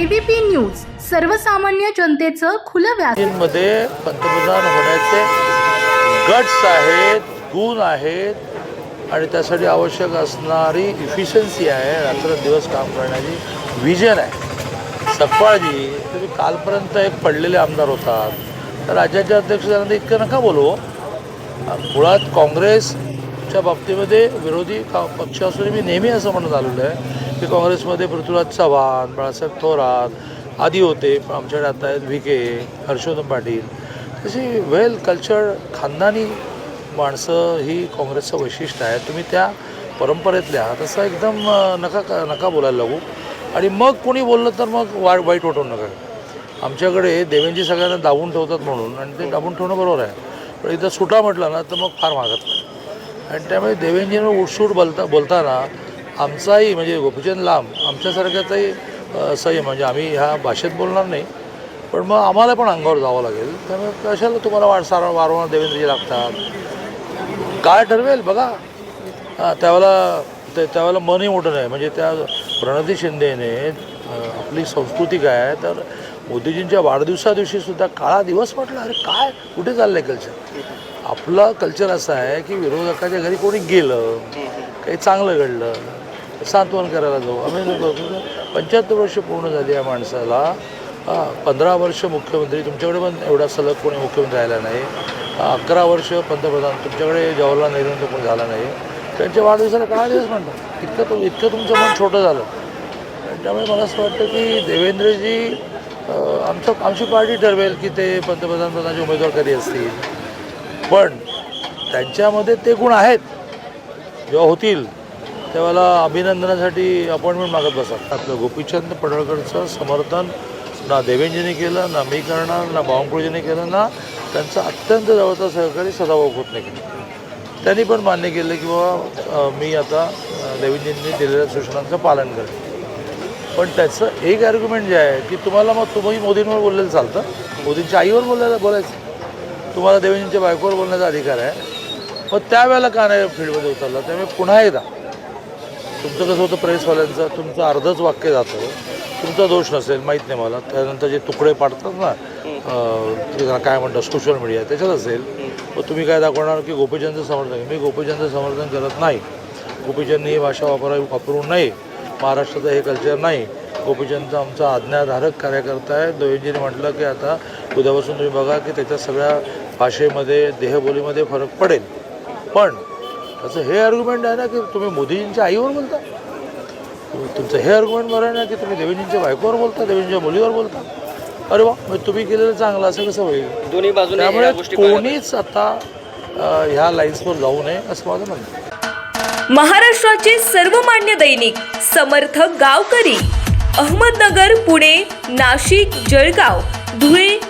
ABP news सर्वसामान्य जनतेचं खुलं व्यास मध्ये पंतप्रधान होण्याचे गट्स आहेत गुण आहेत आणि त्यासाठी आवश्यक असणारी इफिशियन्सी आहे. रात्र दिवस काम करण्याची विजन आहे. सकपाळजी तुम्ही कालपर्यंत एक पडलेले आमदार होतात. तर राज्याचे अध्यक्ष झाल्यानंतर इतकं नका बोलू हो. मुळात काँग्रेसच्या बाबतीमध्ये विरोधी का पक्ष असून मी नेहमी असं म्हणत आलेलो आहे. की काँग्रेसमध्ये पृथ्वीराज चव्हाण बाळासाहेब थोरात आदी होते. पण आमच्याकडे आता आहेत व्ही. हर्षवर्धन पाटील. तशी वेल कल्चर खानदानी माणसं ही काँग्रेसचं वैशिष्ट्य आहे. तुम्ही त्या परंपरेतल्या तसं एकदम नका का- नका बोलायला लागू. आणि मग कोणी बोललं तर मग वा वाईट वाटवू नका आमच्याकडे देवेंजी सगळ्यांना दाबून ठेवतात म्हणून आणि ते दाबून ठेवणं बरोबर आहे. पण इथं सुटा म्हटलं ना तर मग फार मागत नाही. आणि त्यामुळे देवेंजीनं उठसूट बोलता बोलताना आमचाही म्हणजे गोपीचंद लांब आमच्यासारख्याचाही अ, सही म्हणजे आम्ही ह्या भाषेत बोलणार नाही. पण मग आम्हाला पण अंगावर जावं लागेल. त्यामुळे कशाला तुम्हाला वाट सार वारंवार देवेंद्रजी लागतात? काय ठरवेल? बघा. हां त्यावेळेला ते त्यावेळेला मनही मोठं नाही. म्हणजे त्या प्रणती शिंदेने आपली संस्कृती काय आहे? तर मोदीजींच्या वाढदिवसा सुद्धा काळा दिवस म्हटलं. अरे काय? कुठे चाललं आहे कल्चर? आपलं कल्चर असं आहे की विरोधकाच्या घरी कोणी गेलं काही चांगलं घडलं सांत्वन करायला जाऊ. आम्ही पंच्याहत्तर वर्ष पूर्ण झाली या माणसाला. पंधरा वर्ष मुख्यमंत्री तुमच्याकडे पण एवढा सलग कोणी मुख्यमंत्री राहिला नाही. अकरा वर्ष पंतप्रधान तुमच्याकडे जवाहरलाल नेहरूंचं कोण झाला नाही. त्यांच्या वाढदिवसाला काळा दिवस म्हणतात? इतकं तुम इतकं तुमचं मन छोटं झालं. आणि त्यामुळे मला असं वाटतं की देवेंद्रजी आमचं आमची पार्टी ठरवेल की ते पंतप्रधान पदाचे उमेदवार कधी असतील. पण त्यांच्यामध्ये ते गुण आहेत. जेव्हा होतील तेव्हाला अभिनंदनासाठी अपॉइंटमेंट मागत बसतात आपलं गोपीचंद पडळकरचं समर्थन ना देवेंजीने केलं ना मी करणार ना बावनकुळजीने केलं ना त्यांचं अत्यंत जवळचा सहकारी सदाभाऊ खोतने केलं. त्यांनी पण मान्य केलं की बाबा मी आता अं, देवेंजींनी दिलेल्या सूचनांचं पालन करेन. पण त्याचं एक आर्ग्युमेंट जे आहे की तुम्हाला मग तुम्ही मोदींवर बोललेलं चालतं. मोदींच्या आईवर बोलायला बोलायचं. तुम्हाला देवेंजींच्या बायकोवर बोलण्याचा अधिकार आहे. मग त्यावेळेला का नाही फील्डमध्ये उतरला? त्यामुळे पुन्हा एकदा तुमचं कसं होतं प्रेसवाल्यांचं? तुमचं अर्धच वाक्य जातं. तुमचा दोष नसेल माहीत नाही मला. त्यानंतर जे तुकडे पाडतात ना अं, त्याला काय म्हणतात सोशल मीडिया त्याच्यात असेल. मग तुम्ही काय दाखवणार की गोपीचंदचं समर्थन? मी गोपीचंदचं समर्थन करत नाही. गोपीचंदनी ही भाषा वापरा वापरू नये. महाराष्ट्राचं हे कल्चर नाही. गोपीचंदचा आमचा आज्ञाधारक कार्यकर्ता आहे. दोयंजीने म्हटलं की आता उद्यापासून तुम्ही बघा की त्याच्या सगळ्या भाषेमध्ये देहबोलीमध्ये फरक पडेल. पण त्याचं हे आर्ग्युमेंट आहे ना की तुम्ही मोदीजींच्या आईवर बोलता? तुम- तुमचं हे आर्ग्युमेंट बरं आहे ना की तुम्ही देवेंजींच्या बायकोवर बोलता देवेंजींच्या मुलीवर बोलता? अरे वा मग तुम्ही केलेलं चांगलं असं कसं होईल? दोन्ही बाजूने त्यामुळे या गोष्टी पाहायला कोणीच आता ह्या लाईन्सवर जाऊ नये असं माझं म्हणणं. महाराष्ट्राचे सर्वमान्य दैनिक समर्थ गावकरी अहमदनगर पुणे नाशिक जळगाव धुळे